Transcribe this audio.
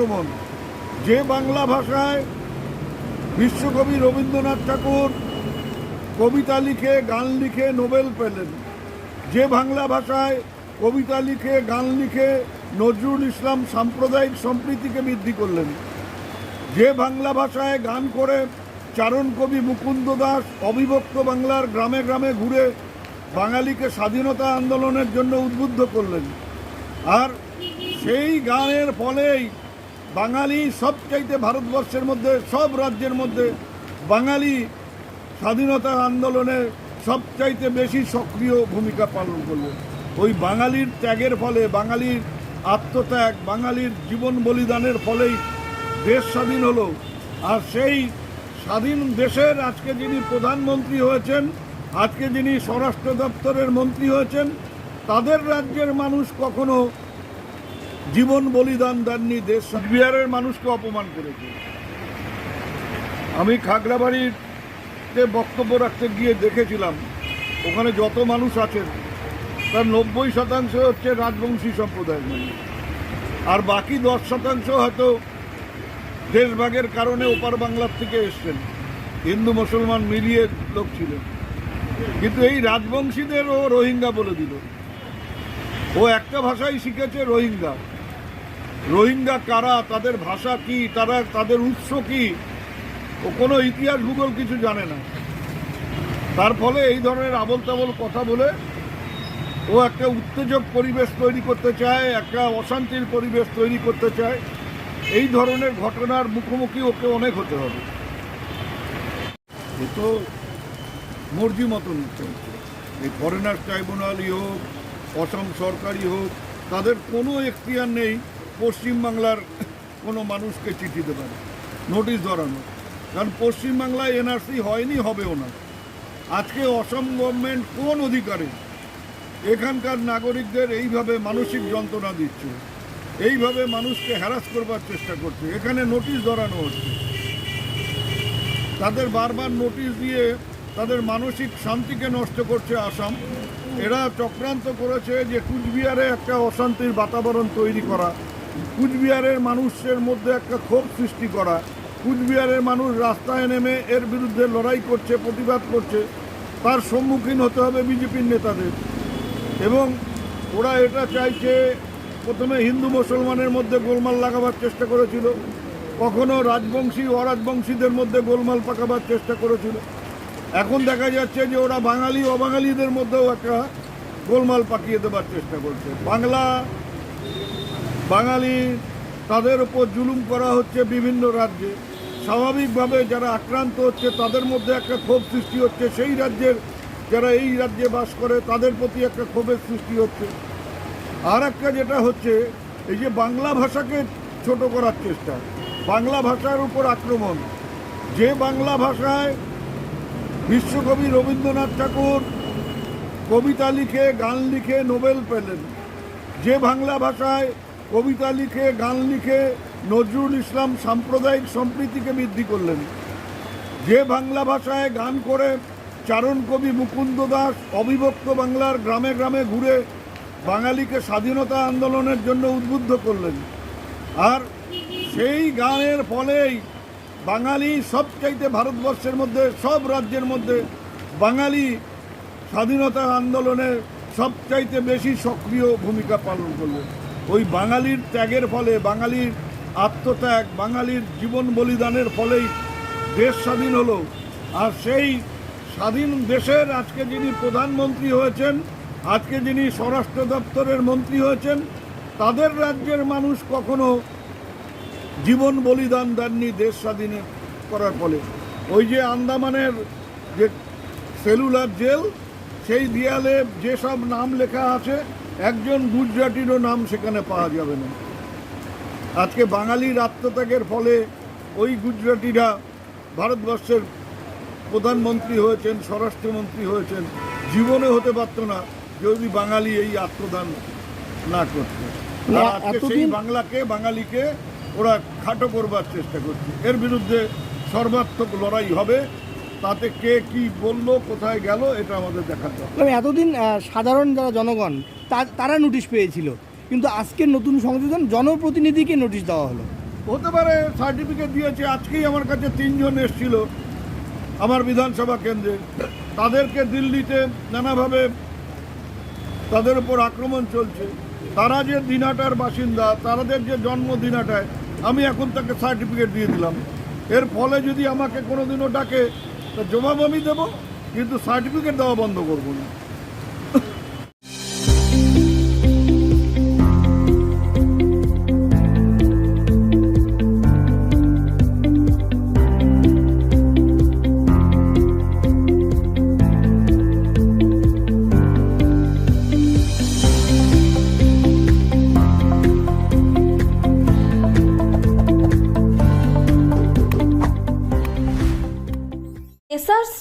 আক্রমণ। যে বাংলা ভাষায় বিশ্বকবি রবীন্দ্রনাথ ঠাকুর কবিতা লিখে, গান লিখে, নোবেল পেলেন, যে বাংলা ভাষায় কবিতা লিখে, গান লিখে নজরুল ইসলাম সাম্প্রদায়িক সম্প্রীতিকে বৃদ্ধি করলেন, যে বাংলা ভাষায় গান করে চারণ কবি মুকুন্দ দাস অবিভক্ত বাংলার গ্রামে গ্রামে ঘুরে বাঙালিকে স্বাধীনতা আন্দোলনের জন্য উদ্বুদ্ধ করলেন, আর সেই গানের ফলেই বাঙালি সবচাইতে ভারতবর্ষের মধ্যে, সব রাজ্যের মধ্যে বাঙালি স্বাধীনতা আন্দোলনে সবচাইতে বেশি সক্রিয় ভূমিকা পালন করলেন ওই বাঙালির ত্যাগের ফলে, বাঙালির আত্মত্যাগ, বাঙালির জীবন বলিদানের ফলেই দেশ স্বাধীন হলো। আর সেই স্বাধীন দেশের আজকে যিনি প্রধানমন্ত্রী হয়েছেন, আজকে যিনি স্বরাষ্ট্র দপ্তরের মন্ত্রী হয়েছেন, তাদের রাজ্যের মানুষ কখনো জীবন বলিদান দেননি দেশ। বিহারের মানুষকে অপমান করেছে। আমি খাগড়াবাড়িতে বক্তব্য রাখতে গিয়ে দেখেছিলাম, ওখানে যত মানুষ আছেন, তার নব্বই শতাংশ হচ্ছে রাজবংশী সম্প্রদায়ের মানুষ। আর বাকি দশ শতাংশ হয়তো দেশভাগের কারণে ওপার বাংলার থেকে এসছেন। হিন্দু, মুসলমান মিলিয়ে লোক ছিলেন। কিন্তু এই রাজবংশীদের ও রোহিঙ্গা বলে দিল। ও একটা ভাষাই শিখেছে রোহিঙ্গা। রোহিঙ্গা কারা, তাদের ভাষা কি, তারা, তাদের উৎস কি, ও কোনো ইতিহাস ভূগোল কিছু জানে না। তার ফলে এই ধরনের আবল তাবল কথা বলে ও একটা উত্তেজক পরিবেশ তৈরি করতে চায়, একটা অশান্তির পরিবেশ তৈরি করতে চায়। এই ধরনের ঘটনার মুখোমুখি ওকে অনেক হতে হবে। তো মর্জি মতন চলছে। এই ফরেনার ট্রাইব্যুনালই হোক, অসম সরকারই হোক, তাদের কোনো এখতিয়ার নেই। পশ্চিমবাংলার কোনো মানুষকে চিঠি দেবে না, নোটিশ ধরানো। কারণ পশ্চিমবাংলায় এনআরসি হয়নি, হবেও না। আজকে অসম গভর্নমেন্ট কোন অধিকারে? এখানকার নাগরিকদের এইভাবে মানসিক যন্ত্রণা দিচ্ছে, এইভাবে মানুষকে হ্যারাস করবার চেষ্টা করছে, এখানে নোটিশ ধরানো হচ্ছে। তাদের বারবার নোটিশ দিয়ে তাদের মানসিক শান্তিকে নষ্ট করছে আসাম। এরা চক্রান্ত করেছে যে কুচবিহারে একটা অশান্তির বাতাবরণ তৈরি করা। কুচবিহারের মানুষের মধ্যে একটা ক্ষোভ সৃষ্টি করা। কুচবিহারের মানুষ রাস্তায় নেমে এর বিরুদ্ধে লড়াই করছে, প্রতিবাদ করছে। তার সম্মুখীন হতে হবে বিজেপির নেতাদের। এবং ওরা এটা চাইছে, প্রথমে হিন্দু মুসলমানের মধ্যে গোলমাল লাগাবার চেষ্টা করেছিল। কখনো রাজবংশী, অরাজবংশীদের মধ্যে গোলমাল পাকাবার চেষ্টা করেছিল। এখন দেখা যাচ্ছে যে ওরা বাঙালি, অবাঙালিদের মধ্যেও একটা গোলমাল পাকিয়ে দেবার চেষ্টা করছে। বাংলা বাঙালি তাদের উপর জুলুম করা হচ্ছে বিভিন্ন রাজ্যে। স্বাভাবিকভাবে যারা আক্রান্ত হচ্ছে, তাদের মধ্যে একটা ক্ষোভ সৃষ্টি হচ্ছে। সেই রাজ্যের যারা এই রাজ্যে বাস করে, তাদের প্রতি একটা ক্ষোভের সৃষ্টি হচ্ছে। আর একটা যেটা হচ্ছে, এই যে বাংলা ভাষাকে ছোট করার চেষ্টা। বাংলা ভাষার উপর আক্রমণ। যে বাংলা ভাষায় বিশ্বকবি রবীন্দ্রনাথ ঠাকুর কবিতা লিখে, গান লিখে নোবেল পেলেন, যে বাংলা ভাষায় কবিতা লিখে, গান লিখে নজরুল ইসলাম সাম্প্রদায়িক সম্প্রীতিকে বৃদ্ধি করলেন। যে বাংলা ভাষায় গান করে, চারণ কবি মুকুন্দ দাস, অবিভক্ত বাংলার গ্রামে গ্রামে ঘুরে বাঙালিকে স্বাধীনতা আন্দোলনের জন্য উদ্বুদ্ধ করলেন। আর সেই গানের ফলেই বাঙালি সবচাইতে ভারতবর্ষের মধ্যে, সব রাজ্যের মধ্যে বাঙালি স্বাধীনতা আন্দোলনে সবচাইতে বেশি সক্রিয় ভূমিকা পালন করলেন। ওই বাঙালির ত্যাগের ফলে, বাঙালির আত্মত্যাগ, বাঙালির জীবন বলিদানের ফলেই দেশ স্বাধীন হলো। আর সেই স্বাধীন দেশের আজকে যিনি প্রধানমন্ত্রী হয়েছেন, আজকে যিনি স্বরাষ্ট্র দপ্তরের মন্ত্রী হয়েছেন, তাদের রাজ্যের মানুষ কখনো জীবন বলিদান দেননি দেশ স্বাধীন করার ফলে। ওই যে আন্দামানের যে সেলুলার জেল, সেই দেয়ালে যেসব নাম লেখা আছে একজন গুজরাটিরও নাম সেখানে পাওয়া যাবে না। আজকে বাঙালির আত্মত্যাগের ফলে ওই গুজরাটিরা ভারতবর্ষের প্রধানমন্ত্রী হয়েছেন স্বরাষ্ট্রমন্ত্রী হয়েছেন জীবনে হতে পারত না যদি বাঙালি এই আত্মদান না করতো। আজকে সেই বাংলাকে বাঙালিকে ওরা খাটো করবার চেষ্টা করছে। এর বিরুদ্ধে সর্বাত্মক লড়াই হবে। তাতে কে কি বলল কোথায় গেল এটা আমাদের হবে মানে এতদিন সাধারণ যারা জনগণ তারা নোটিশ পেয়েছিল। কিন্তু আজকের নতুন সংযোজন জনপ্রতিনিধিকে নোটিশ দেওয়া হলো। হতে পারে সার্টিফিকেট দিয়েছে আজকেই আমার কাছে তিনজন এসেছিল আমার বিধানসভা কেন্দ্রে। তাদেরকে দিল্লিতে নানাভাবে তাদের উপর আক্রমণ চলছে। তারা যে দিনাটার বাসিন্দা তাদের যে জন্ম দিনাটায় আমি এখন তাকে সার্টিফিকেট দিয়ে দিলাম। এর ফলে যদি আমাকে কোনোদিনও ডাকে জবাব আমি দেবো কিন্তু সার্টিফিকেট দেওয়া বন্ধ করব না।